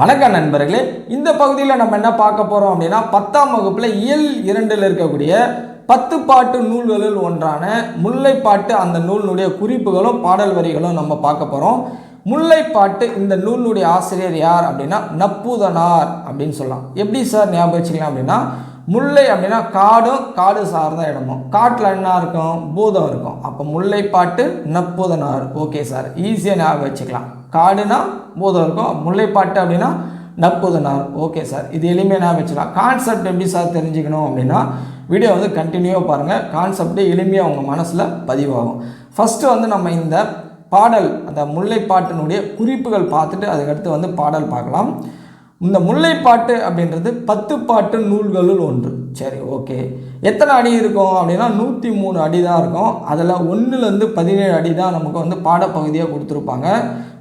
வணக்கம் நண்பர்களே. இந்த பகுதியில் நம்ம என்ன பார்க்க போகிறோம் அப்படின்னா பத்தாம் வகுப்பில் இயல் இரண்டில் இருக்கக்கூடிய பத்து பாட்டு நூல்களில் ஒன்றான முல்லைப்பாட்டு அந்த நூலினுடைய குறிப்புகளும் பாடல் வரிகளும் நம்ம பார்க்க போகிறோம் முல்லைப்பாட்டு இந்த நூலினுடைய ஆசிரியர் யார் அப்படின்னா நப்பூதனார் அப்படின்னு சொல்லலாம். எப்படி சார் ஞாபகம் வச்சுக்கலாம் அப்படின்னா முல்லை அப்படின்னா காடும் காடு சார்ந்த இடமும். காட்டில் என்ன இருக்கும்? பூதம் இருக்கும். அப்போ முல்லைப்பாட்டு நப்பூதனார். Okay sir. ஈஸியாக ஞாபகம் வச்சுக்கலாம் காடுனா பூதம் இருக்கும் முல்லைப்பாட்டு அப்படின்னா நப்பூதனார் ஓகே சார் இது எளிமையாக வச்சுக்கலாம் கான்செப்ட் எப்படி சார் தெரிஞ்சுக்கணும் அப்படின்னா வீடியோ வந்து கண்டினியூவாக பாருங்கள் கான்செப்டே எளிமையாக உங்கள் மனசில் பதிவாகும். ஃபஸ்ட்டு வந்து நம்ம இந்த பாடல் அந்த முல்லைப்பாட்டினுடைய குறிப்புகள் பார்த்துட்டு அதுக்கடுத்து வந்து பாடல் பார்க்கலாம். இந்த முல்லைப்பாட்டு அப்படின்றது பத்து பாட்டு நூல்களுள் ஒன்று. சரி ஓகே எத்தனை அடி இருக்கும் அப்படின்னா நூற்றி மூணு அடி தான் இருக்கும். அதில் ஒன்றுலேருந்து பதினேழு அடி தான் நமக்கு வந்து பாடப்பகுதியாக கொடுத்துருப்பாங்க.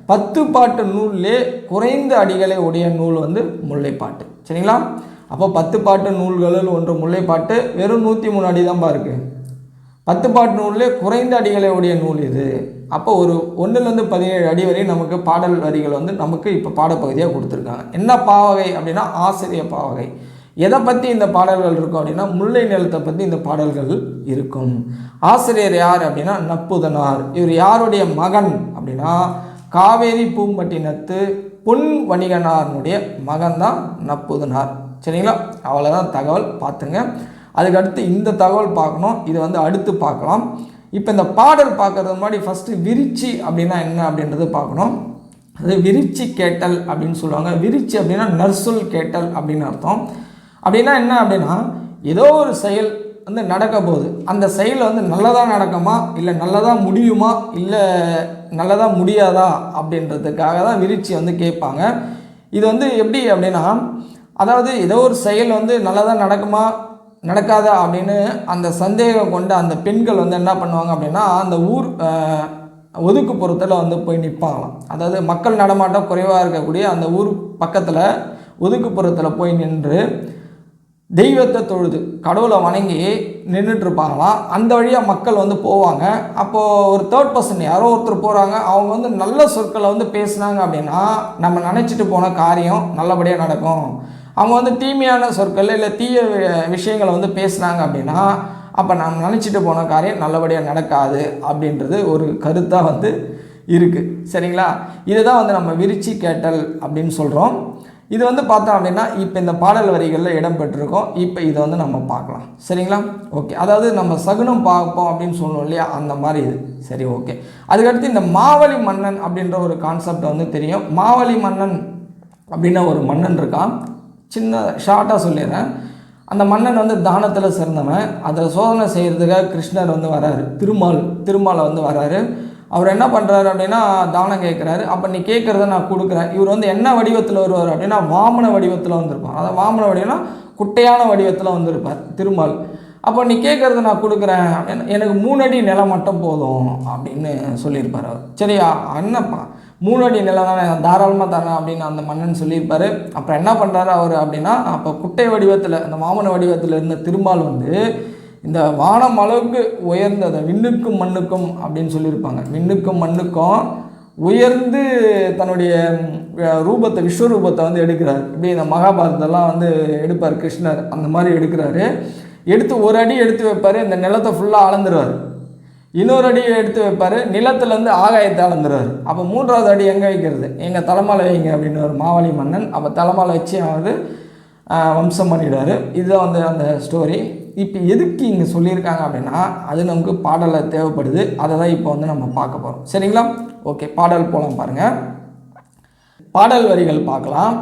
பத்து பாட்டு நூல்லே குறைந்த அடிகளை உடைய நூல் வந்து முல்லைப்பாட்டு. சரிங்களா? அப்போ பத்து பாட்டு நூல்களில் ஒன்று முல்லைப்பாட்டு வெறும் நூற்றி மூணு அடி தான்ப்பா இருக்குது பத்து பாட்டு நூல்லே குறைந்த அடிகளை உடைய நூல் இது. அப்போ ஒரு ஒன்றுலேருந்து பதினேழு அடி வரை நமக்கு பாடல் வரிகள் வந்து நமக்கு இப்போ பாடப்பகுதியாக கொடுத்துருக்காங்க. என்ன பாவகை அப்படின்னா ஆசிரியர் பாவகை. எதை பற்றி இந்த பாடல்கள் இருக்கும் அப்படின்னா முல்லை நிலத்தை பற்றி இந்த பாடல்கள் இருக்கும். ஆசிரியர் யார் அப்படின்னா நப்புதனார். இவர் யாருடைய மகன் அப்படின்னா காவேரி பூம்பட்டினத்து பொன் வணிகனாரனுடைய மகன் தான் நப்புதனார். சரிங்களா? அவ்வளோதான் தகவல். பார்த்துங்க அதுக்கடுத்து இந்த தகவல் பார்க்கணும். இதை வந்து அடுத்து பார்க்கலாம். இப்போ இந்த பாடல் பார்க்கறது முன்னாடி ஃபஸ்ட்டு விரிச்சி அப்படின்னா என்ன அப்படின்றது பார்க்கணும். அது விரிச்சி கேட்டல் அப்படின்னு சொல்லுவாங்க. விரிச்சி அப்படின்னா நர்சுல் கேட்டல் அப்படின்னு அர்த்தம். அப்படின்னா என்ன அப்படின்னா ஏதோ ஒரு செயல் வந்து நடக்க போகுது. அந்த செயல் வந்து நல்லதாக நடக்குமா? இல்லை நல்லதாக முடியுமா? இல்லை நல்லதாக முடியாதா? அப்படின்றதுக்காக தான் விரிச்சி வந்து கேட்பாங்க. இது வந்து எப்படி அப்படின்னா அதாவது ஏதோ ஒரு செயல் வந்து நல்லதாக நடக்குமா? நடக்காதா? அப்படின்னு அந்த சந்தேகம் கொண்ட அந்த பெண்கள் வந்து என்ன பண்ணுவாங்க அப்படின்னா அந்த ஊர் ஒதுக்குப்புறத்தில் வந்து போய் நிற்பாங்களாம் அதாவது மக்கள் நடமாட்டம் குறைவாக இருக்கக்கூடிய அந்த ஊர் பக்கத்தில் ஒதுக்குப்புறத்தில் போய் நின்று தெய்வத்தை தொழுது கடவுளை வணங்கி நின்றுட்டுருப்பாங்களாம் அந்த வழியாக மக்கள் வந்து போவாங்க. அப்போது ஒரு தேர்ட் பர்சன் யாரோ ஒருத்தர் போகிறாங்க அவங்க வந்து நல்ல சொற்களை வந்து பேசுனாங்க அப்படின்னா நம்ம நினச்சிட்டு போன காரியம் நல்லபடியாக நடக்கும். அவங்க வந்து தீமையான சொற்கள் இல்லை தீய விஷயங்களை வந்து பேசுனாங்க அப்படின்னா அப்போ நம்ம நினச்சிட்டு போன காரியம் நல்லபடியாக நடக்காது அப்படின்றது ஒரு கருத்தாக வந்து இருக்குது சரிங்களா? இதுதான் வந்து நம்ம விரிச்சி கேட்டல் அப்படின்னு சொல்கிறோம் இது வந்து பார்த்தோம் அப்படின்னா இப்போ இந்த பாடல் வரிகளில் இடம் பெற்றிருக்கோம். இப்போ இதை வந்து நம்ம பார்க்கலாம். சரிங்களா? ஓகே. அதாவது நம்ம சகுனம் பார்ப்போம் அப்படின்னு சொல்லணும் இல்லையா? அந்த மாதிரி இது. சரி ஓகே. அதுக்கடுத்து இந்த மாவலி மன்னன் அப்படின்ற ஒரு கான்செப்ட் வந்து தெரியும். மாவலி மன்னன் அப்படின்னா ஒரு மன்னன் இருக்கான். சின்ன ஷார்ட்டாக சொல்லிடுறேன். அந்த மன்னன் வந்து தானத்தில் சிறந்தவன். அதில் சோதனை செய்கிறதுக்காக கிருஷ்ணர் வந்து வராரு. திருமால் திருமாலை வந்து வராரு. அவர் என்ன பண்ணுறாரு அப்படின்னா தானம் கேட்குறாரு அப்போ நீ கேட்குறத நான் கொடுக்குறேன். இவர் வந்து என்ன வடிவத்தில் வருவார் அப்படின்னா வாமன வடிவத்தில் வந்திருப்பார். அதாவது வாமன வடிவம்னா குட்டையான வடிவத்தில் வந்திருப்பார் திருமால். அப்போ நீ கேட்குறத நான் கொடுக்குறேன். எனக்கு மூணடி நிலம் மட்டும் போதும் அப்படின்னு சொல்லியிருப்பார் அவர். சரியா என்னப்பா? மூணடி நிலம் தானே தாராளமாக தரேன் அப்படின்னு அந்த மன்னன் சொல்லியிருப்பார். அப்புறம் என்ன பண்ணுறாரு அவர் அப்படின்னா அப்போ குட்டை வடிவத்தில் அந்த மாமன வடிவத்தில் இருந்த திருமால் வந்து இந்த வானம் அளவுக்கு உயர்ந்ததை விண்ணுக்கும் மண்ணுக்கும் அப்படின்னு சொல்லியிருப்பாங்க. விண்ணுக்கும் மண்ணுக்கும் உயர்ந்து தன்னுடைய ரூபத்தை விஸ்வரூபத்தை வந்து எடுக்கிறார். இப்படி இந்த மகாபாரதெல்லாம் வந்து எடுப்பார் கிருஷ்ணர் அந்த மாதிரி எடுக்கிறாரு. எடுத்து ஒரு அடி எடுத்து வைப்பார் இந்த நிலத்தை ஃபுல்லாக அளந்துருவார். இன்னொரு அடி எடுத்து வைப்பார் நிலத்துலேருந்து ஆகாயத்தை அளந்துருவார். அப்போ மூன்றாவது அடி எங்கே வைக்கிறது? எங்கள் தலைமாலை வைங்க அப்படின்னு ஒரு மாவழி மன்னன். அப்போ தலைமாலை வச்சு அவர் வம்சம் பண்ணிடுவார். இதுதான் வந்து அந்த ஸ்டோரி இப்போ எதுக்கு இங்கே சொல்லியிருக்காங்க அப்படின்னா அது நமக்கு பாடலில் தேவைப்படுது. அதை தான் இப்போ வந்து நம்ம பார்க்க போகிறோம் சரிங்களா? ஓகே பாடல் போகலாம் பாருங்கள் பாடல் வரிகள் பார்க்கலாம்.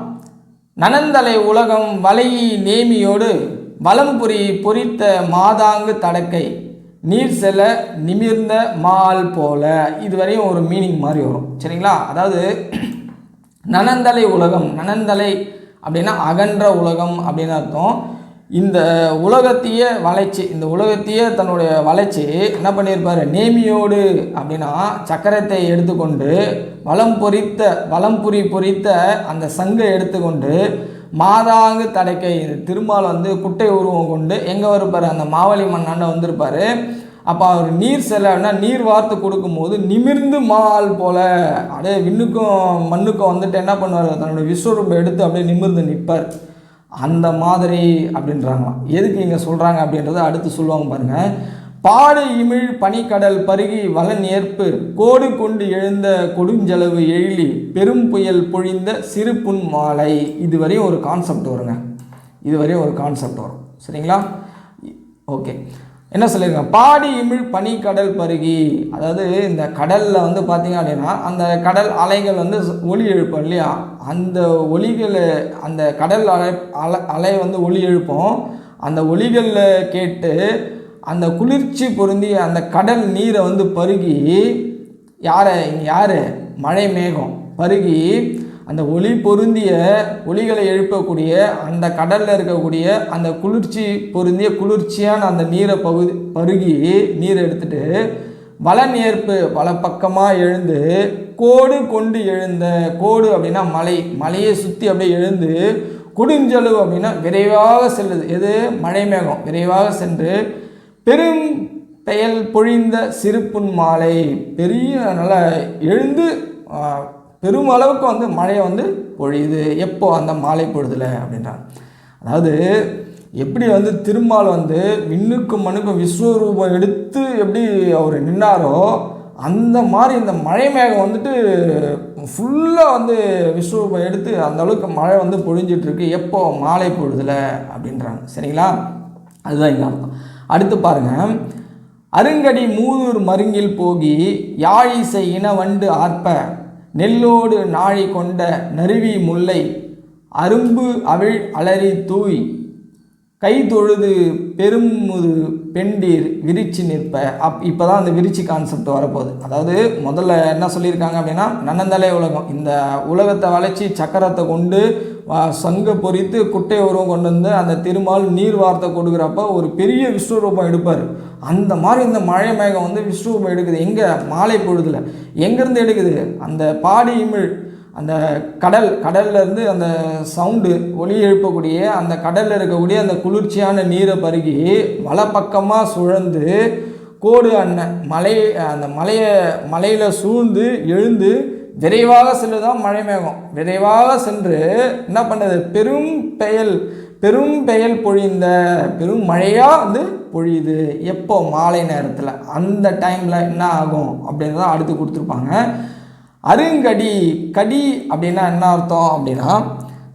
நனந்தலை உலகம் வலை நேமியோடு வலம்புரி பொறித்த மாதாங்கு தடக்கை நீர் செல்ல நிமிர்ந்த மால் போல. இதுவரையும் ஒரு மீனிங் மாதிரி வரும். சரிங்களா? அதாவது நனந்தலை உலகம் நனந்தலை அப்படின்னா அகன்ற உலகம் அப்படின்னு அர்த்தம். இந்த உலகத்தையே வளைச்சி இந்த உலகத்தையே தன்னுடைய வளைச்சி என்ன பண்ணியிருப்பார்? நேமியோடு அப்படின்னா சக்கரத்தை எடுத்துக்கொண்டு வளம் பொறித்த வளம் புரி பொறித்த அந்த சங்கை எடுத்துக்கொண்டு மாதாங்கு தடைக்கை திருமால் வந்து குட்டை உருவம் கொண்டு எங்கே வருப்பார்? அந்த மாவழி மண்ணாண்ட வந்திருப்பார். அப்போ அவர் நீர் செல்லன்னா நீர் வார்த்து கொடுக்கும்போது நிமிர்ந்து மால் போல அப்படியே விண்ணுக்கும் மண்ணுக்கும் வந்துட்டு என்ன பண்ணுவார்? தன்னுடைய விஸ்வரூபம் எடுத்து அப்படியே நிமிர்ந்து நிற்பார். அந்த மாதிரி அப்படின்றாங்களாம். எதுக்கு இங்கே சொல்கிறாங்க அப்படின்றத அடுத்து சொல்லுவாங்க பாருங்கள் பாடு இமிழ் பனிக்கடல் பருகி வளன் ஏற்பு. கோடு கொண்டு எழுந்த கொடுஞ்செலவு எழிலி. பெரும் புயல் பொழிந்த சிறு புன் மாலை. இதுவரையும் ஒரு கான்செப்ட் வருங்க. இதுவரையும் ஒரு கான்செப்ட் வரும். சரிங்களா? ஓகே. என்ன சொல்லியிருக்காங்க? பாடி இமிழ் பனிக்கடல் பருகி. அதாவது இந்த கடலில் வந்து பார்த்திங்க அப்படின்னா அந்த கடல் அலைகள் வந்து ஒளி எழுப்போம் இல்லையா? அந்த ஒளிகளை அந்த கடல் அலை அலை அலை வந்து ஒளி எழுப்போம். அந்த ஒளிகளில் கேட்டு அந்த குளிர்ச்சி பொருந்தி அந்த கடல் நீரை வந்து பருகி யாரை? இங்கே யார்? மழை மேகம். பருகி அந்த ஒளி பொருந்திய ஒளிகளை எழுப்பக்கூடிய அந்த கடலில் இருக்கக்கூடிய அந்த குளிர்ச்சி பொருந்திய குளிர்ச்சியான அந்த நீரை பகுதி பருகி நீரை எடுத்துட்டு வளன் ஏற்பு வல பக்கமாக எழுந்து கோடு கொண்டு எழுந்த கோடு அப்படின்னா மலை மலையை சுற்றி அப்படியே எழுந்து கொடுஞ்செலவு அப்படின்னா விரைவாக செல்லுது. எது? மழை மேகம் விரைவாக சென்று பெரும் பெயல் பொழிந்த சிறுப்புன் மாலை பெரிய நல்லா எழுந்து பெரும் அளவுக்கு வந்து மழை வந்து பொழியுது. எப்போ அந்த மாலை பொழுதுல அப்படின்றாங்க. அதாவது எப்படி வந்து திருமால் வந்து விண்ணுக்கும் மண்ணுக்கும் விஸ்வரூபம் எடுத்து எப்படி அவர் நின்னாரோ அந்த மாதிரி இந்த மழை மேகம் வந்துட்டு ஃபுல்லாக வந்து விஸ்வரூபம் எடுத்து அந்த அளவுக்கு மழை வந்து பொழிஞ்சிட்ருக்கு எப்போ? மாலை பொழுதுல அப்படின்றாங்க. சரிங்களா? அதுதான் இங்கே அர்த்தம். அடுத்து பாருங்கள் அருங்கடி மூதூர் மருங்கில் போகி யாழிசை இன வண்டு ஆர்ப்ப. நெல்லோடு நாழி கொண்ட நறுவி முல்லை அரும்பு அவிழ் அலறி தூய் கை தொழுது பெருமுது பெண்டீர் விரிச்சு நிற்ப. அப் இப்போ தான் அந்த விரிச்சு கான்செப்ட் வரப்போகுது. அதாவது முதல்ல என்ன சொல்லியிருக்காங்க அப்படின்னா நன்னந்தலை உலகம். இந்த உலகத்தை வளைச்சி சக்கரத்தை கொண்டு சங்கு சங்க பொறித்து குட்டை உருவம் கொண்டு வந்து அந்த திருமால் நீர் வார்த்தை கொடுக்குறப்ப ஒரு பெரிய விஸ்வரூபம் எடுப்பார். அந்த மாதிரி இந்த மழை மேகம் வந்து விஸ்வரூபம் எடுக்குது. எங்கே? மாலை பொழுதுல. எங்கேருந்து எடுக்குது? அந்த பாடி இமிழ் அந்த கடல் கடல்லேருந்து அந்த சவுண்டு ஒலி எழுப்பக்கூடிய அந்த கடலில் இருக்கக்கூடிய அந்த குளிர்ச்சியான நீரை பருகி வலப்பக்கமாக சுழந்து கோடு அண்ணன் மலை அந்த மலையை மலையில் சூழ்ந்து எழுந்து விரைவாக செல்லுதான் மழை மேகம். விரைவாக சென்று என்ன பண்ணுது? பெரும் பெயல் பெரும் பெயல் பொழிந்த பெரும் மழையாக வந்து பொழியுது. எப்போ? மாலை நேரத்தில். அந்த டைமில் என்ன ஆகும்? அப்படின்னு தான் அடுத்து கொடுத்துருப்பாங்க. அருங்கடி கடி அப்படின்னா என்ன அர்த்தம் அப்படின்னா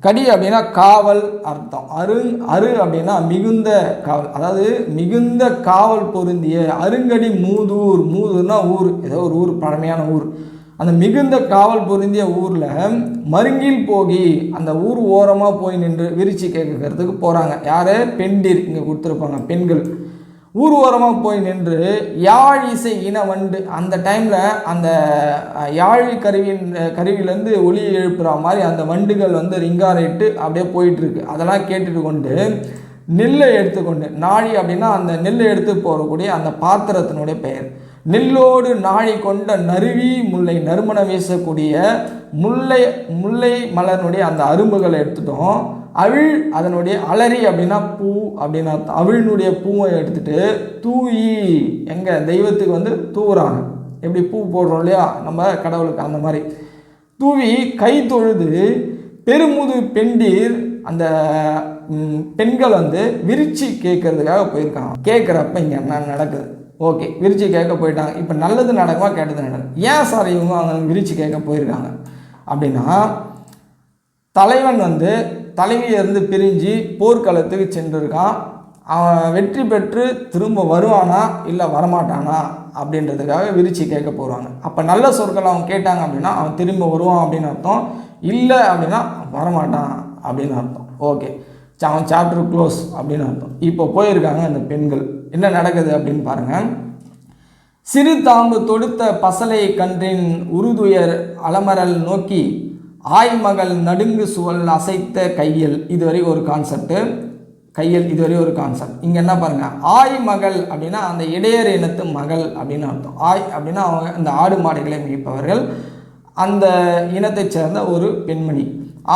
கடி அப்படின்னா காவல் அர்த்தம். அரு அரு அப்படின்னா மிகுந்த காவல் அதாவது மிகுந்த காவல் பொருந்திய அருங்கடி மூதூர் மூதூர்னா ஊர் ஏதோ ஒரு ஊர் பழமையான ஊர். அந்த மிகுந்த காவல் பொருந்திய ஊரில் மருங்கில் போகி அந்த ஊர் ஓரமாக போய் நின்று விரிச்சி கேட்கறதுக்கு போகிறாங்க யார்? பெண்டிர் இங்கே கொடுத்துருப்பாங்க பெண்கள். ஊர்வரமாக போய் நின்று யாழ் இசை இன வண்டு அந்த டைமில் அந்த யாழி யாழ் கருவியின் கருவியிலேருந்து ஒளி எழுப்புற மாதிரி அந்த வண்டுகள் வந்து ரிங்காரிட்டு அப்படியே போயிட்டுருக்கு. அதெல்லாம் கேட்டுட்டு கொண்டு நெல்லை எடுத்துக்கொண்டு நாழி அப்படின்னா அந்த நெல்லை எடுத்து போகக்கூடிய அந்த பாத்திரத்தினுடைய பெயர். நெல்லோடு நாழி கொண்ட நறுவி முல்லை நறுமணம் வீசக்கூடிய முல்லை முல்லை மலர்னுடைய அந்த அரும்புகளை எடுத்துட்டோம். அவிழ் அதனுடைய அலறி அப்படின்னா பூ அப்படின்னா அவிழ்னுடைய பூவை எடுத்துட்டு தூயி எங்கள் தெய்வத்துக்கு வந்து தூவுறாங்க. எப்படி பூ போடுறோம் இல்லையா? நம்ம கடவுளுக்கு அந்த மாதிரி. தூவி கை தொழுது பெருமுது பெண்டீர் அந்த பெண்கள் வந்து விரிச்சி கேட்கறதுக்காக போயிருக்காங்க. கேட்குறப்ப இங்கே என்ன நடக்குது? ஓகே விரிச்சி கேட்க போயிட்டாங்க. இப்போ நல்லது நடக்குமா கேட்டது நடக்கும் ஏன் சார் இவங்க அங்கே விரிச்சி கேட்க போயிருக்காங்க? அப்படின்னா தலைவன் வந்து தலைமையிலிருந்து பிரிஞ்சு போர்க்களத்துக்கு சென்றிருக்கான். அவன் வெற்றி பெற்று திரும்ப வருவானா இல்லை வரமாட்டானா அப்படின்றதுக்காக விரித்து கேட்க போகிறாங்க அப்போ நல்ல சொற்கள் அவன் கேட்டாங்க அப்படின்னா அவன் திரும்ப வருவான் அப்படின்னு அர்த்தம். இல்லை அப்படின்னா வரமாட்டான் அப்படின்னு அர்த்தம். ஓகே. அவன் சாப்டர் க்ளோஸ் அப்படின்னு அர்த்தம். இப்போ போயிருக்காங்க அந்த பெண்கள். என்ன நடக்குது அப்படின்னு பாருங்கள் சிறு தாம்பு தொடுத்த பசலை கன்றின் உருதுயர் அலமரல் நோக்கி ஆய்மகள் நடுங்கு சுவல் அசைத்த கையல் இதுவரை ஒரு கான்செப்ட் கையல் இதுவரை ஒரு கான்செப்ட் இங்கே என்ன பாருங்கள் ஆய் மகள் அப்படின்னா அந்த இடையர் இனத்து மகள் அப்படின்னு அர்த்தம். ஆய் அப்படின்னா அவங்க அந்த ஆடு மாடுகளை மேய்ப்பவர்கள். அந்த இனத்தைச் சேர்ந்த ஒரு பெண்மணி.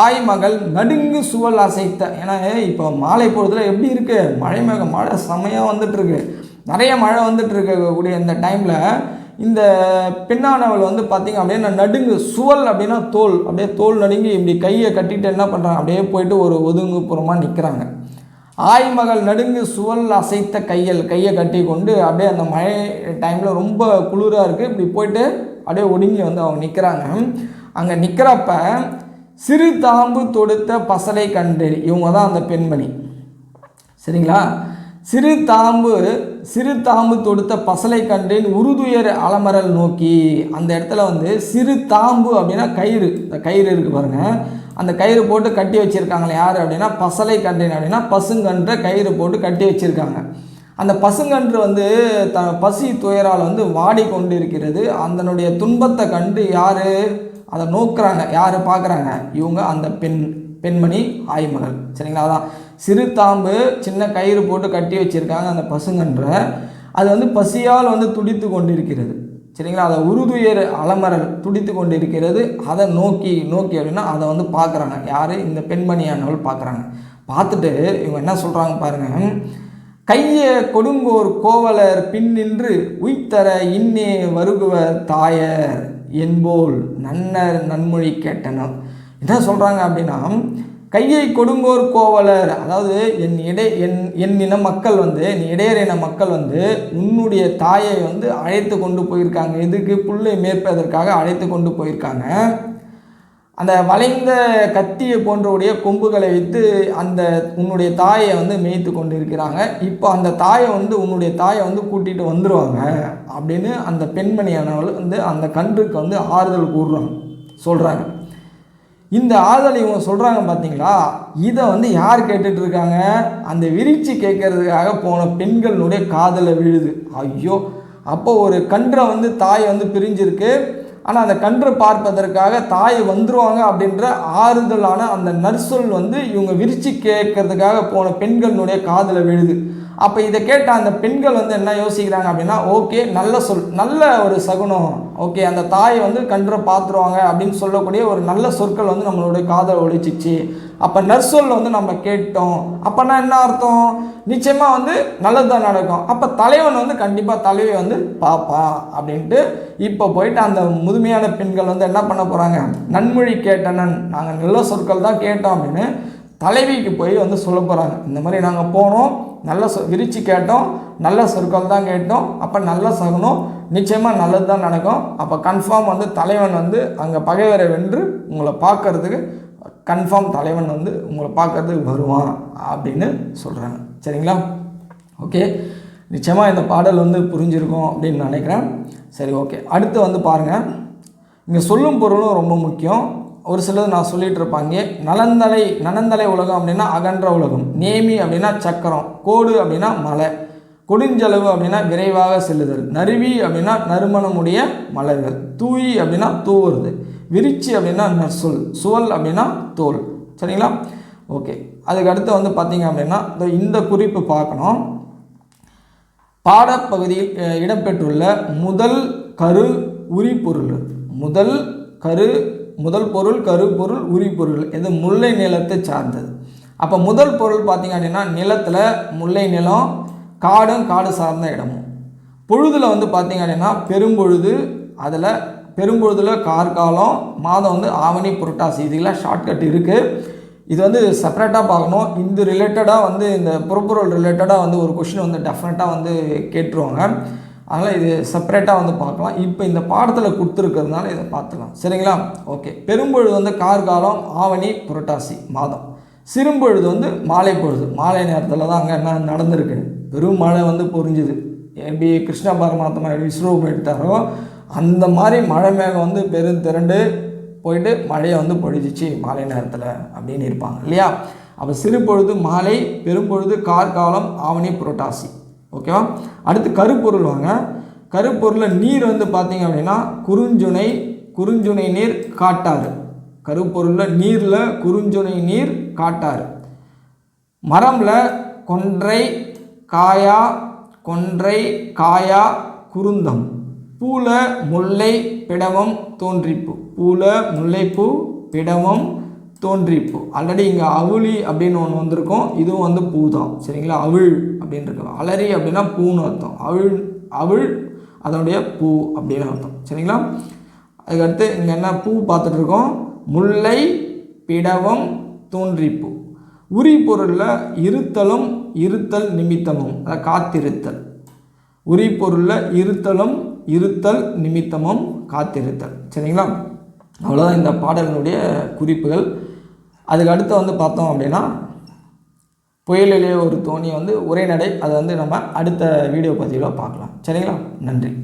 ஆய் மகள் நடுங்கு சுவல் அசைத்த ஏன்னா இப்போ மாலை பொழுதுல எப்படி இருக்குது மழை மேகம் மழை செமையாக வந்துட்டுருக்கு நிறைய மழை வந்துட்டு இருக்கக்கூடிய இந்த டைமில் இந்த பெண்ணானவள் வந்து பார்த்திங்க அப்படின்னா நடுங்கு சுவல் அப்படின்னா தோல். அப்படியே தோல் நடுங்கி இப்படி கையை கட்டிட்டு என்ன பண்ணுறாங்க அப்படியே போயிட்டு ஒரு ஒதுங்குப்புறமாக நிற்கிறாங்க ஆய்மகள் நடுங்கு சுவல் அசைத்த கையல் கையை கட்டி கொண்டு அப்படியே அந்த மழை டைமில் ரொம்ப குளிராக இருக்குது இப்படி போயிட்டு அப்படியே ஒடுங்கி வந்து அவங்க நிற்கிறாங்க அங்கே நிற்கிறப்ப சிறு தாம்பு தொடுத்த பசலை கண்டு இவங்க தான் அந்த பெண்மணி. சரிங்களா? சிறு தாம்பு சிறு தாம்பு தொடுத்த பசலை கண்டேன் உருதுயர் அலமரல் நோக்கி. அந்த இடத்துல வந்து சிறு தாம்பு அப்படின்னா கயிறு. இந்த கயிறு இருக்குது பாருங்கள் அந்த கயிறு போட்டு கட்டி வச்சுருக்காங்களே யார் அப்படின்னா பசலை கண்டேன் அப்படின்னா பசுங்கன்ற கயிறு போட்டு கட்டி வச்சுருக்காங்க. அந்த பசுங்கன்று வந்து த பசி துயரால் வந்து வாடி கொண்டு இருக்கிறது அதனுடைய துன்பத்தை கண்டு யார்? அதை நோக்குறாங்க. யார் பார்க்குறாங்க இவங்க அந்த பெண் பெண்மணி ஆய்மகள். சரிங்களா? அதான். சிறு தாம்பு சின்ன கயிறு போட்டு கட்டி வச்சுருக்காங்க அந்த பசுங்கன்ற. அது வந்து பசியால் வந்து துடித்து கொண்டிருக்கிறது. சரிங்களா? அதை உருதுயர் அலமரல் துடித்து கொண்டிருக்கிறது. அதை நோக்கி நோக்கி அப்படின்னா அதை வந்து பார்க்குறாங்க. யார்? இந்த பெண்மணியானவள் பார்க்குறாங்க. பார்த்துட்டு இவங்க என்ன சொல்கிறாங்க பாருங்கள் கைய கொடுங்கோர் கோவலர் பின்னின்று உய்த்தர இன்னே வருகுவர் தாயர் என்போல் நன்னர் நன்மொழி கேட்டனர். என்ன சொல்கிறாங்க அப்படின்னா கையை கொடுங்கோர் கோவலர். அதாவது என் இடை என் என் இன மக்கள் வந்து என் இடையர் இன மக்கள் வந்து உன்னுடைய தாயை வந்து அழைத்து கொண்டு போயிருக்காங்க. எதுக்கு? புல்லை மேற்பதற்காக அழைத்து கொண்டு போயிருக்காங்க. அந்த வளைந்த கத்தியை போன்றவுடைய கொம்புகளை வைத்து அந்த உன்னுடைய தாயை வந்து மேய்த்து கொண்டு இருக்கிறாங்க இப்போ அந்த தாயை வந்து உன்னுடைய தாயை வந்து கூட்டிகிட்டு வந்துடுவாங்க அப்படின்னு அந்த பெண்மணியானவள் வந்து அந்த கன்றுக்கு வந்து ஆறுதல் கூறுறாங்க. சொல்கிறாங்க இந்த ஆதல் இவங்க சொல்கிறாங்க பார்த்தீங்களா இதை வந்து யார் கேட்டுட்டு இருக்காங்க அந்த விரிச்சி கேட்கறதுக்காக போன பெண்களுடைய காதலை விழுது. ஐயோ அப்போ ஒரு கன்றை வந்து தாய் வந்து பிரிஞ்சிருக்கு. ஆனால் அந்த கன்று பார்ப்பதற்காக தாய் வந்துருவாங்க அப்படின்ற ஆறுதலான அந்த நர்சொல் வந்து இவங்க விரிச்சு கேட்கறதுக்காக போன பெண்களினுடைய காதில் விழுது. அப்போ இதை கேட்ட அந்த பெண்கள் வந்து என்ன யோசிக்கிறாங்க அப்படின்னா ஓகே நல்ல சொல் நல்ல ஒரு சகுனம். ஓகே அந்த தாயை வந்து கன்றை பார்த்துருவாங்க அப்படின்னு சொல்லக்கூடிய ஒரு நல்ல சொற்கள் வந்து நம்மளுடைய காதலை ஒழிச்சிச்சு. அப்போ நர்சொல் வந்து நம்ம கேட்டோம். அப்போனா என்ன அர்த்தம்? நிச்சயமாக வந்து நல்லது தான் நடக்கும். அப்போ தலைவன் வந்து கண்டிப்பாக தலைவி வந்து பார்ப்பான் அப்படின்ட்டு இப்போ போயிட்டு அந்த முதுமையான பெண்கள் வந்து என்ன பண்ண போகிறாங்க நன்மொழி கேட்டனன் நாங்கள் நல்ல சொற்கள் தான் கேட்டோம் அப்படின்னு தலைவிக்கு போய் வந்து சொல்ல போகிறாங்க இந்த மாதிரி நாங்கள் போனோம் நல்ல சொ விரிச்சு கேட்டோம் நல்ல சொற்கள் தான் கேட்டோம். அப்போ நல்ல சகுனம் நிச்சயமாக நல்லது தான் நடக்கும். அப்போ கன்ஃபார்ம் வந்து தலைவன் வந்து அங்கே பகைவரை வென்று உங்களை பார்க்கறதுக்கு கன்ஃபார்ம் தலைவன் வந்து உங்களை பார்க்கறதுக்கு வருவான் அப்படின்னு சொல்கிறாங்க சரிங்களா? ஓகே நிச்சயமாக இந்த பாடல் வந்து புரிஞ்சிருக்கும் அப்படின்னு நினைக்கிறேன். சரி ஓகே அடுத்து வந்து பாருங்கள் இங்கே சொல்லும் பொருளும் ரொம்ப முக்கியம். ஒரு சிலது நான் சொல்லிட்டு இருப்பாங்க. நலந்தலை நலந்தலை உலகம் அப்படின்னா அகன்ற உலகம். நேமி அப்படின்னா சக்கரம். கோடு அப்படின்னா மலை. கொடுஞ்சளவு அப்படின்னா விரைவாக செல்லுதல். நறுவி அப்படின்னா நறுமணமுடைய மலர்கள். தூயி அப்படின்னா தூவுறது. விரிச்சி அப்படின்னா நற்சொல் சுவல் அப்படின்னா தோல். சரிங்களா? ஓகே அதுக்கு அடுத்து வந்து பார்த்தீங்க அப்படின்னா இந்த இந்த குறிப்பு பார்க்கணும். பாடப்பகுதியில் இடம்பெற்றுள்ள முதல் கரு உரிபொருள். முதல் கரு முதல் பொருள் கருப்பொருள் பொருள் உரிபொருள் இது முல்லை நிலத்தை சார்ந்தது. அப்போ முதல் பொருள் பார்த்தீங்க அப்படின்னா நிலத்தில் முல்லை நிலம் காடும் காடு சார்ந்த இடமும். பொழுதில் வந்து பார்த்தீங்க அப்படின்னா பெரும்பொழுது அதில் பெரும்பொழுதில் கார்காலம் மாதம் வந்து ஆவணி புரட்டாசி இதுக்கெல்லாம் ஷார்ட்கட் இருக்குது இது வந்து செப்பரேட்டாக பார்க்கணும். இந்த ரிலேட்டடாக வந்து இந்த புறப்பொருள் ரிலேட்டடாக வந்து ஒரு கொஷின் வந்து டெஃபினட்டாக வந்து கேட்டுருவாங்க. அதனால் இது செப்பரேட்டாக வந்து பார்க்கலாம். இப்போ இந்த பாடத்தில் கொடுத்துருக்கிறதுனால இதை பார்த்துக்கலாம். சரிங்களா? ஓகே பெரும்பொழுது வந்து கார்காலம் ஆவணி புரட்டாசி மாதம். சிறும்பொழுது வந்து மாலை பொழுது. மாலை நேரத்தில் தான் அங்கே என்ன நடந்திருக்கு? பெரும் மழை வந்து பொறிஞ்சுது எப்படி கிருஷ்ண பரமாத்மா எப்படி விஸ்வரூபம் எடுத்தாரோ அந்த மாதிரி மழை மேகம் வந்து பெரும் திரண்டு போயிட்டு மழையை வந்து பொழிஞ்சிச்சு மாலை நேரத்தில் அப்படின்னு இருப்பாங்க இல்லையா? அப்போ சிறு பொழுது மாலை பெரும்பொழுது கார்காலம் ஆவணி புரோட்டாசி. ஓகேவா? அடுத்து கருப்பொருள் வாங்க. கருப்பொருளில் நீர் வந்து பார்த்தீங்க அப்படின்னா குறுஞ்சுனை குறுஞ்சுனை நீர் காட்டாறு. கருப்பொருளில் நீரில் குறுஞ்சுனை நீர் காட்டாறு. மரம்ல கொன்றை காயா கொன்றை காயா குருந்தம். பூல முல்லை பிடவம் தோன்றிப்பூ. பூல முல்லைப்பூ பிடவம் தோன்றிப்பூ. ஆல்ரெடி இங்கே அவுளி அப்படின்னு ஒன்று வந்திருக்கும். இதுவும் வந்து பூ தான் சரிங்களா? அவிழ் அப்படின்னு இருக்கு. அலரி அப்படின்னா பூன்னு அர்த்தம். அவிழ் அவிழ் அதனுடைய பூ அப்படின்னு அர்த்தம். சரிங்களா? அதுக்கடுத்து இங்கே என்ன பூ பார்த்துட்ருக்கோம் முல்லை பிடவம் தோன்றிப்பூ. உரி பொருளில் இருத்தலும் இருத்தல் நிமித்தமும் அதாவது காத்திருத்தல். உரி பொருளில் இருத்தலும் இருத்தல் நிமித்தமும் காத்திருத்தல். சரிங்களா? அவ்வளோதான் இந்த பாடலினுடைய குறிப்புகள். அதுக்கு அடுத்து வந்து பார்த்தோம் அப்படின்னா புயலிலே ஒரு தோணி வந்து உரைநடை. அதை வந்து நம்ம அடுத்த வீடியோ பதிவில் பார்க்கலாம். சரிங்களா? நன்றி.